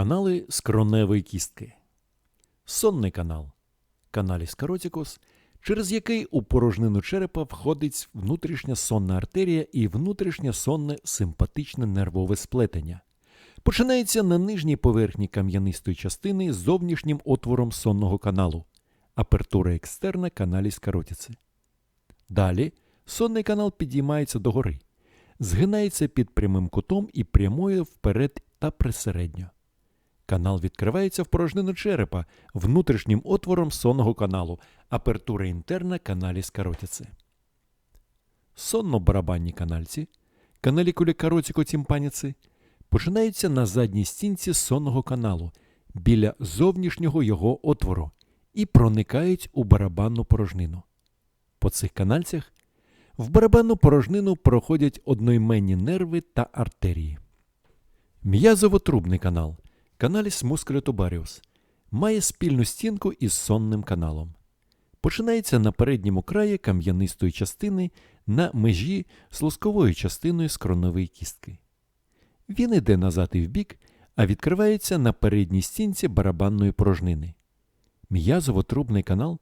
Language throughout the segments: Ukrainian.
Канали скроневої кістки. Сонний канал. Каналіс каротікус, через який у порожнину черепа входить внутрішня сонна артерія і внутрішнє сонне симпатичне нервове сплетення. Починається на нижній поверхні кам'янистої частини з зовнішнім отвором сонного каналу. Апертура екстерна каналіс каротіці. Далі сонний канал підіймається догори, згинається під прямим кутом і прямує вперед та присередньо. Канал відкривається в порожнину черепа внутрішнім отвором сонного каналу, апертура інтерна каналіс каротіці. Сонно-барабанні канальці, каналікулі каротіко-тімпаніці починаються на задній стінці сонного каналу біля зовнішнього його отвору і проникають у барабанну порожнину. По цих канальцях в барабанну порожнину проходять одноіменні нерви та артерії. М'язово-трубний канал каналіс мускулетубаріус має спільну стінку із сонним каналом. Починається на передньому краї кам'янистої частини на межі з лосковою частиною скронової кістки. Він іде назад і вбік, а відкривається на передній стінці барабанної порожнини. М'язово-трубний канал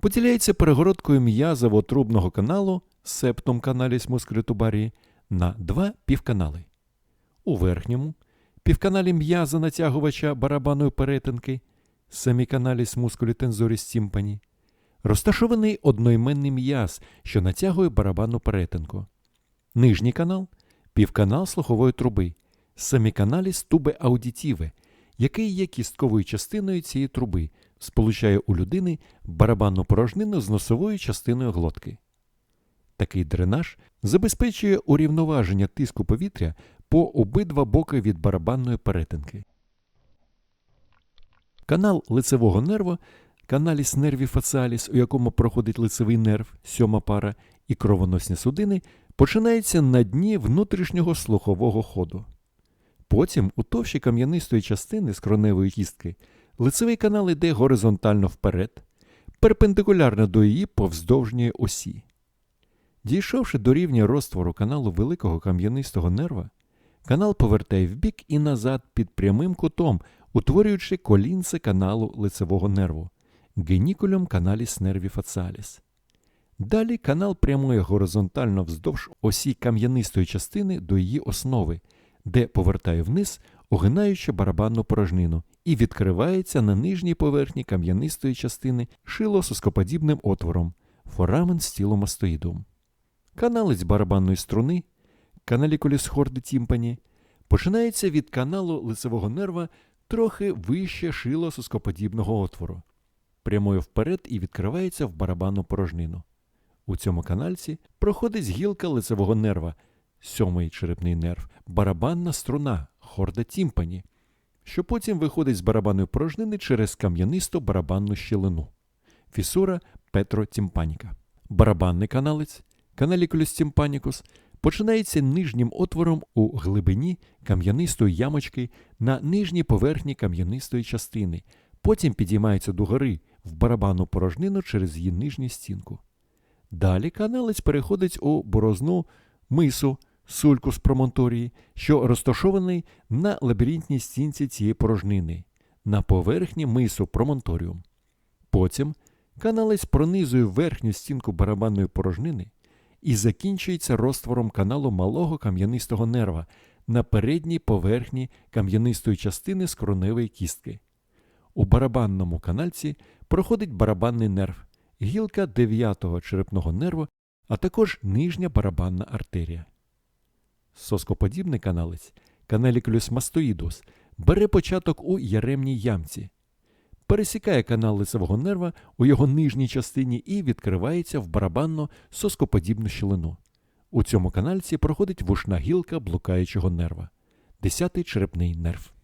поділяється перегородкою м'язово-трубного каналу септум каналіс мускулетубарії на два півканали. У верхньому півканалі м'яза натягувача барабанної перетинки семіканаліс мускулі тензоріс тімпані, розташований одноіменний м'яз, що натягує барабанну перетинку. Нижній канал півканал слухової труби, семіканаліс туби аудітіве, який є кістковою частиною цієї труби, сполучає у людини барабанну порожнину з носовою частиною глотки. Такий дренаж забезпечує урівноваження тиску повітря по обидва боки від барабанної перетинки. Канал лицевого нерва, каналіс нерві фаціаліс, у якому проходить лицевий нерв, сьома пара, і кровоносні судини, починається на дні внутрішнього слухового ходу. Потім, у товщі кам'янистої частини скроневої кістки, лицевий канал йде горизонтально вперед, перпендикулярно до її повздовжньої осі. Дійшовши до рівня розтвору каналу великого кам'янистого нерва, канал повертає вбік і назад під прямим кутом, утворюючи колінце каналу лицевого нерву генікулюм каналіс нерві фаціаліс. Далі канал прямує горизонтально вздовж осі кам'янистої частини до її основи, де повертає вниз, огинаючи барабанну порожнину, і відкривається на нижній поверхні кам'янистої частини шилососкоподібним отвором форамен стіломастоїдум. Каналець барабанної струни, каналікуліс хорди тімпані, починається від каналу лицевого нерва трохи вище шилососкоподібного отвору, прямує вперед і відкривається в барабанну порожнину. У цьому канальці проходить гілка лицевого нерва, сьомий черепний нерв, барабанна струна, хорда тімпані, що потім виходить з барабанної порожнини через кам'янисту барабанну щілину. Фісура петротімпаніка. Барабанний каналець, каналікулюс тімпанікус, починається нижнім отвором у глибині кам'янистої ямочки на нижній поверхні кам'янистої частини, потім підіймається догори в барабанну порожнину через її нижню стінку. Далі каналець переходить у борозну мису сулькус промонторії, що розташований на лабіринтній стінці цієї порожнини, на поверхні мису промонторіум. Потім каналець пронизує верхню стінку барабанної порожнини і закінчується розтвором каналу малого кам'янистого нерва на передній поверхні кам'янистої частини скроневої кістки. У барабанному канальці проходить барабанний нерв, гілка 9-го черепного нерву, а також нижня барабанна артерія. Соскоподібний каналець, каналікулюс мастоїдус, бере початок у яремній ямці, пересікає канал лицевого нерва у його нижній частині і відкривається в барабанно соскоподібну щілину. У цьому канальці проходить вушна гілка блукаючого нерва, 10-й черепний нерв.